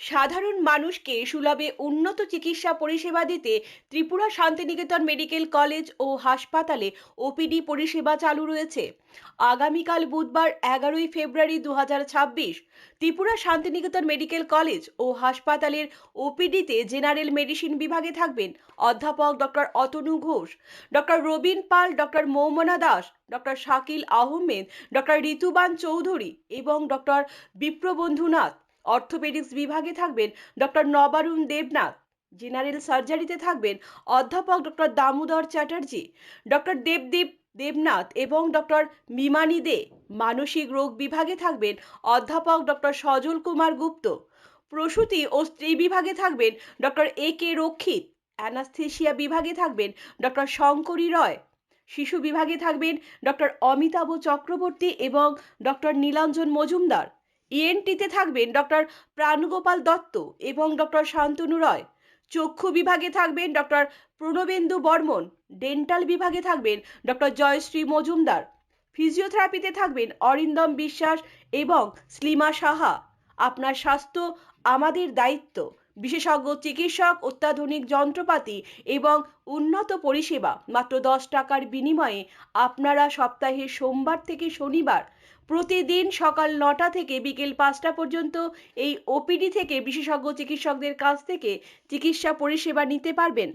সাধারণ মানুষকে সুলভে উন্নত চিকিৎসা পরিষেবা দিতে ত্রিপুরা শান্তিনিকেতন মেডিকেল কলেজ ও হাসপাতালে ওপিডি পরিষেবা চালু রয়েছে। আগামীকাল বুধবার এগারোই ফেব্রুয়ারি দু ত্রিপুরা শান্তিনিকেতন মেডিকেল কলেজ ও হাসপাতালের ওপিডিতে জেনারেল মেডিসিন বিভাগে থাকবেন অধ্যাপক doctor Atanu Ghosh, doctor Robin Pal, doctor Moumona Das, doctor Shakil Ahmed, doctor Rituban Chowdhury এবং ডক্টর বিপ্রবন্ধুনাথ অর্থোপেডিক্স বিভাগে থাকবেন ডক্টর নবারুণ দেবনাথ, জেনারেল সার্জারিতে থাকবেন অধ্যাপক ডক্টর দামোদর চ্যাটার্জি, ডক্টর দেবদীপ দেবনাথ এবং ডক্টর মিমানি দে, মানসিক রোগ বিভাগে থাকবেন অধ্যাপক ডক্টর সজল কুমার গুপ্ত, প্রসূতি ও স্ত্রী বিভাগে থাকবেন ডক্টর এ কে রক্ষিত, অ্যানাস্থেশিয়া বিভাগে থাকবেন ডক্টর শঙ্করী রয়, শিশু বিভাগে থাকবেন ডক্টর অমিতাভ চক্রবর্তী এবং ডক্টর নীলাঞ্জন মজুমদার। ইএনটিতে থাকবেন ডক্টর প্রাণগোপাল দত্ত এবং ডক্টর শান্তনু রয়। চক্ষু বিভাগে থাকবেন ডক্টর প্রণবেন্দু বর্মন। ডেন্টাল বিভাগে থাকবেন ডক্টর জয়শ্রী মজুমদার। ফিজিওথেরাপিতে থাকবেন অরিন্দম বিশ্বাস এবং স্লিমা সাহা। আপনার স্বাস্থ্য আমাদের দায়িত্ব। বিশেষজ্ঞ, চিকিৎসক, অত্যাধুনিক যন্ত্রপাতি এবং উন্নত পরিষেবা মাত্র দশ টাকার বিনিময়ে আপনারা সপ্তাহে সোমবার থেকে শনিবার প্রতিদিন সকাল নটা থেকে বিকেল পাঁচটা পর্যন্ত এই ওপিডি থেকে বিশেষজ্ঞ, চিকিৎসকদের কাছ থেকে চিকিৎসা পরিষেবা নিতে পারবেন।